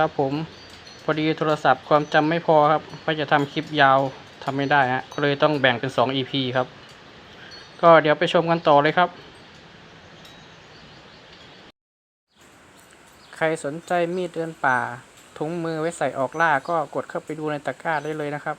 ครับผมพอดีโทรศัพท์ความจำไม่พอครับก็จะทำคลิปยาวทำไม่ได้ฮะก็เลยต้องแบ่งเป็น 2 EP ครับ ก็เดี๋ยวไปชมกันต่อเลยครับ ใครสนใจมีดเดินป่า ถุงมือไว้ใส่ออกล่าก็กดเข้าไปดูในตะกร้าได้เลยนะครับ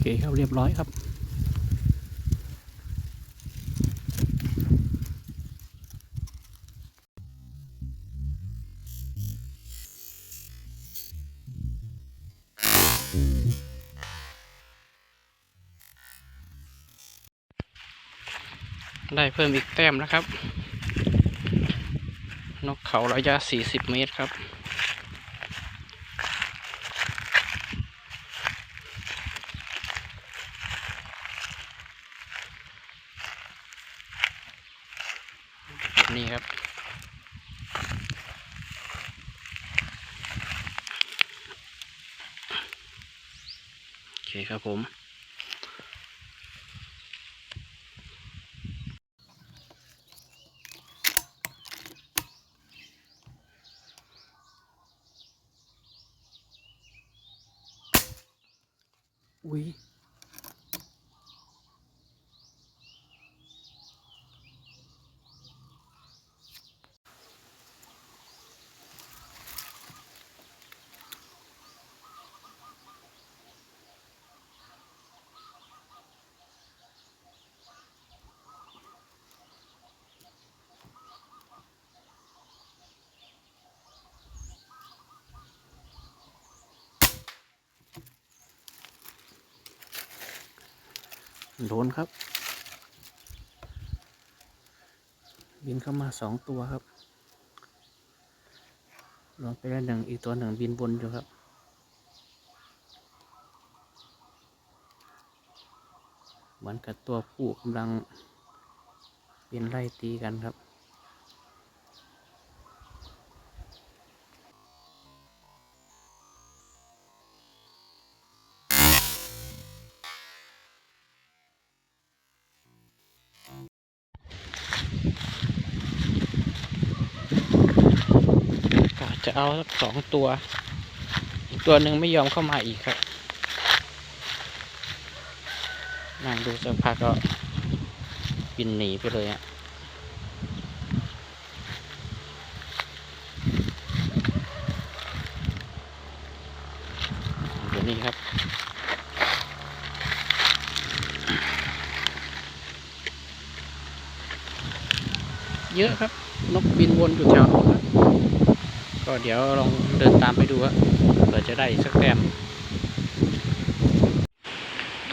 เคครับเรียบร้อยครับ ได้เพิ่มอีกแต้มนะครับ นกเขาระยะ 40 เมตรครับ นี่ครับ โอเคครับผมอุ้ย โดนครับ บินเข้ามาสองตัวครับลงไปแล้วหนึ่งอีกตัวหนึ่งบินบนอยู่ครับเหมือนกับตัวผู้กำลังเป็นไล่ตีกันครับ จะเอาสักสองตัว อีกตัวหนึ่งไม่ยอมเข้ามาอีกครับ นั่งดูสักพักก็บินหนีไปเลยอะเดี๋ยวนี้ครับเยอะครับ นกบินวนอยู่แถวนู้นครับ ก็เดี๋ยวลองเดินตามไปดูครับเผื่อจะได้อีกสักแต้ม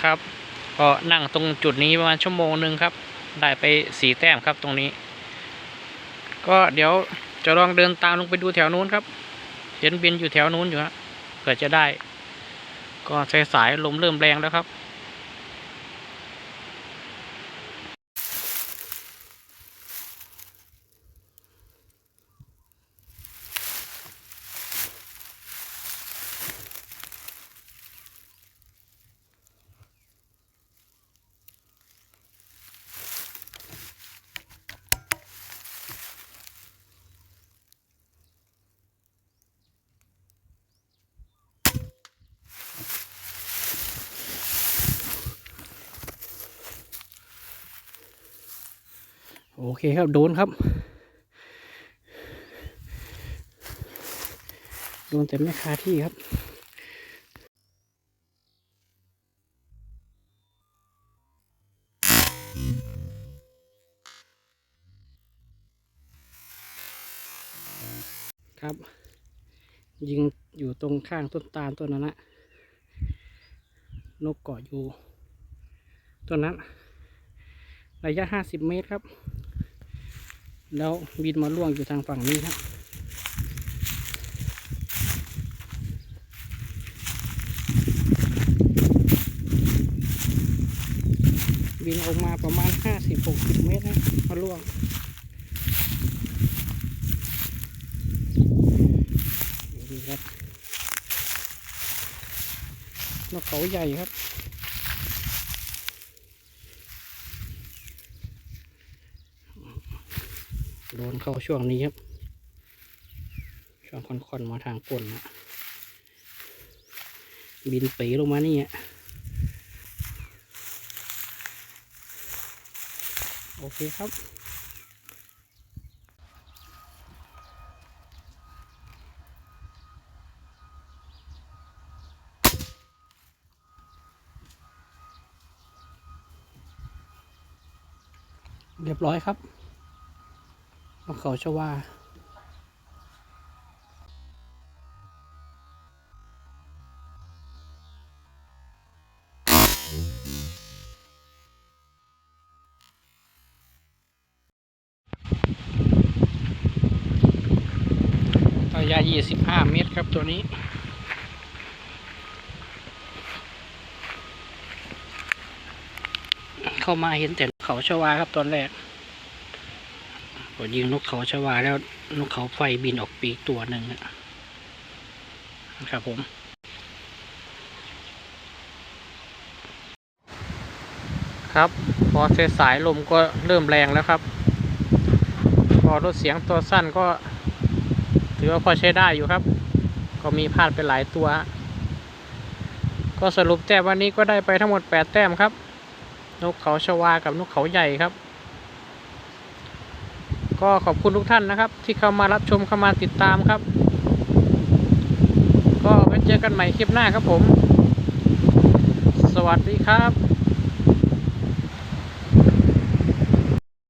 ครับ ก็นั่งตรงจุดนี้ประมาณชั่วโมงหนึ่งครับ ได้ไปสี่แต้มครับตรงนี้ ก็เดี๋ยวจะลองเดินตามลงไปดูแถวนู้นครับ เห็นบินอยู่แถวนู้นอยู่ฮะเผื่อจะได้ ก็สายสายๆลมเริ่มแรงแล้วครับ โอเคครับโดนครับ โดนแต่ไม่คาที่ครับครับ ยิงอยู่ตรงข้างต้นตาลต้นนั้นนะนกเกาะอยู่ต้นนั้น ระยะห้าสิบเมตรครับ แล้วบินมาล่วงอยู่ทางฝั่งนี้ครับบินออกมาประมาณห้าสิบหกสิบเมตรนะมาล่วง ดูครับนกเขาใหญ่ครับ โดนเข้าช่วงนี้ครับ ช่วงค่อนๆมาทางก้นนะบินปีลงมานี่อะโอเคครับเรียบร้อยครับ เขาชวาระยะ 25 เมตรครับตัวนี้ เข้ามาเห็นแต่เขาชวาครับตอนแรก พอยิงนกเขาชวาแล้วนกเขาไฟบินออกปีกตัวหนึ่งอะครับผมครับพอเสสายลมก็เริ่มแรงแล้วครับ พอรถเสียงตัวสั้นก็ ถือว่าพอใช้ได้อยู่ครับ ก็มีพลาดไปหลายตัว ก็สรุปแต้มวันนี้ก็ได้ไปทั้งหมด 8 แต้มครับ นกเขาชวากับนกเขาใหญ่ครับ ก็ขอบคุณทุกท่านนะครับ ที่เข้ามารับชมเข้ามาติดตามครับ ก็ไว้เจอกันใหม่คลิปหน้าครับผม สวัสดีครับ